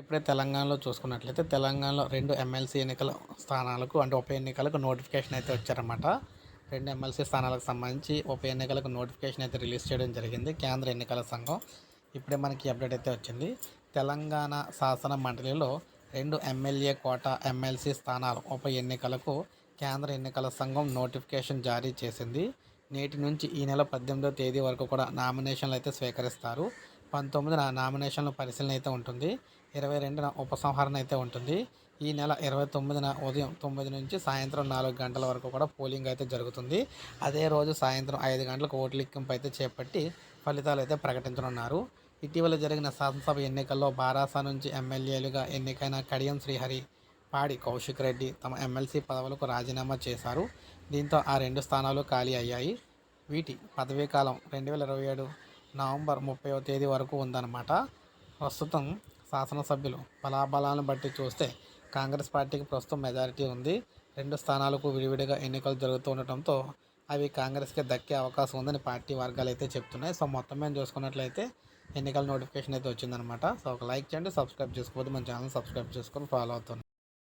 ఇప్పుడే తెలంగాణలో చూసుకున్నట్లయితే తెలంగాణలో రెండు ఎమ్మెల్సీ ఎన్నికల స్థానాలకు అంటే ఉప ఎన్నికలకు నోటిఫికేషన్ అయితే వచ్చారన్నమాట. రెండు ఎమ్మెల్సీ స్థానాలకు సంబంధించి ఉప ఎన్నికలకు నోటిఫికేషన్ అయితే రిలీజ్ చేయడం జరిగింది. కేంద్ర ఎన్నికల సంఘం ఇప్పుడే మనకి అప్డేట్ అయితే వచ్చింది. తెలంగాణ శాసన మండలిలో రెండు ఎమ్మెల్యే కోట ఎమ్మెల్సీ స్థానాలు ఉప ఎన్నికలకు కేంద్ర ఎన్నికల సంఘం నోటిఫికేషన్ జారీ చేసింది. నేటి నుంచి ఈ నెల పద్దెనిమిదో తేదీ వరకు కూడా నామినేషన్లు అయితే స్వీకరిస్తారు. పంతొమ్మిదిన నామినేషన్ల పరిశీలన అయితే ఉంటుంది. ఇరవై రెండున ఉపసంహరణ అయితే ఉంటుంది. ఈ నెల ఇరవై తొమ్మిదిన ఉదయం తొమ్మిది నుంచి సాయంత్రం నాలుగు గంటల వరకు కూడా పోలింగ్ అయితే జరుగుతుంది. అదే రోజు సాయంత్రం ఐదు గంటలకు ఓట్ల లెక్కింపు అయితే చేపట్టి ఫలితాలు అయితే ప్రకటించనున్నారు. ఇటీవల జరిగిన శాసనసభ ఎన్నికల్లో బారాసా నుంచి ఎమ్మెల్యేలుగా ఎన్నికైన కడియం శ్రీహరి పాడి కౌశిక్ రెడ్డి తమ ఎమ్మెల్సీ పదవులకు రాజీనామా చేశారు. దీంతో ఆ రెండు స్థానాలు ఖాళీ అయ్యాయి. వీటి పదవీ కాలం రెండు వేల ఇరవై ఏడు నవంబర్ ముప్పైవ తేదీ వరకు ఉందన్నమాట. ప్రస్తుతం శాసనసభ్యులు బలాబలాలను బట్టి చూస్తే కాంగ్రెస్ పార్టీకి ప్రస్తుతం మెజారిటీ ఉంది. రెండు స్థానాలకు విడివిడిగా ఎన్నికలు జరుగుతూ ఉండటంతో అవి కాంగ్రెస్కి దక్కే అవకాశం ఉందని పార్టీ వర్గాలు అయితే చెప్తున్నాయి. సో మొత్తం మేము చూసుకున్నట్లయితే ఎన్నికల నోటిఫికేషన్ అయితే వచ్చిందనమాట సో ఒక లైక్ చేయండి సబ్స్క్రైబ్ చేసుకోవద్దు. మన ఛానల్ సబ్స్క్రైబ్ చేసుకొని ఫాలో అవుతుంది